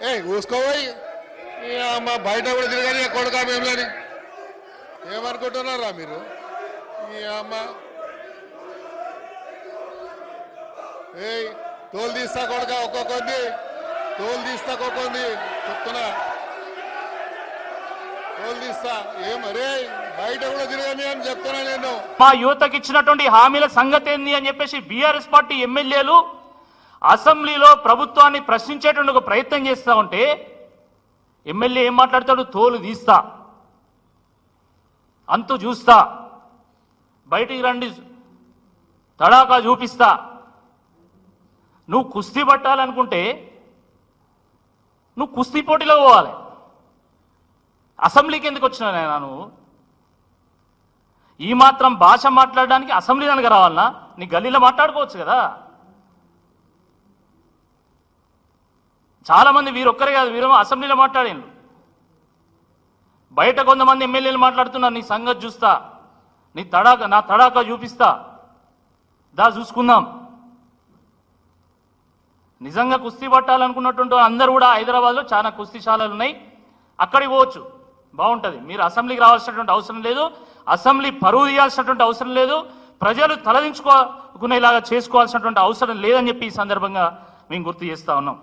ఏ కూసుకోబోయి అమ్మ బయట కూడా తిరగాలి కొడుక మేములని ఏమనుకుంటున్నారా మీరు? ఈ అమ్మ. ఏయ్ తోలు తీస్తా కొడుక ఒక్కొక్కరిది. తోలు తీస్తా ఒక్కొక్కంది చెప్తున్నా. తోలు తీస్తా. ఏమరే బయట కూడా అని చెప్తున్నా నేను. మా యువతకి ఇచ్చినటువంటి హామీల సంగతి ఏంది అని చెప్పేసి బీఆర్ఎస్ పార్టీ ఎమ్మెల్యేలు అసెంబ్లీలో ప్రభుత్వాన్ని ప్రశ్నించేటువంటి ఒక ప్రయత్నం చేస్తా ఉంటే ఎమ్మెల్యే ఏం మాట్లాడతాడు? తోలు తీస్తా. అంతు చూస్తా. బయటికి రండి. తడాకా చూపిస్తా. నువ్వు కుస్తీ పట్టాలనుకుంటే నువ్వు కుస్తీ పోటీలో పోవాలి. అసెంబ్లీకి ఎందుకు వచ్చినా నేను నువ్వు? ఈ మాత్రం భాష మాట్లాడడానికి అసెంబ్లీ కనుక రావాలనా? నీ గల్లీలో మాట్లాడుకోవచ్చు కదా? చాలా మంది వీరొక్కరే కాదు వీరేమో అసెంబ్లీలో మాట్లాడారు బయట కొంతమంది ఎమ్మెల్యేలు మాట్లాడుతున్నారు నీ సంగతి చూస్తా నీ తడాక నా తడాక చూపిస్తా దా చూసుకుందాం. నిజంగా కుస్తీ పట్టాలనుకున్నటువంటి అందరూ కూడా హైదరాబాద్లో చాలా కుస్తీశాలలు ఉన్నాయి. అక్కడికి పోవచ్చు బాగుంటుంది. మీరు అసెంబ్లీకి రావాల్సినటువంటి అవసరం లేదు అసెంబ్లీ పరువు తీయాల్సినటువంటి అవసరం లేదు ప్రజలు తలదించుకోకునేలాగా చేసుకోవాల్సినటువంటి అవసరం లేదని చెప్పి ఈ సందర్భంగా మేము గుర్తు చేస్తా ఉన్నాం.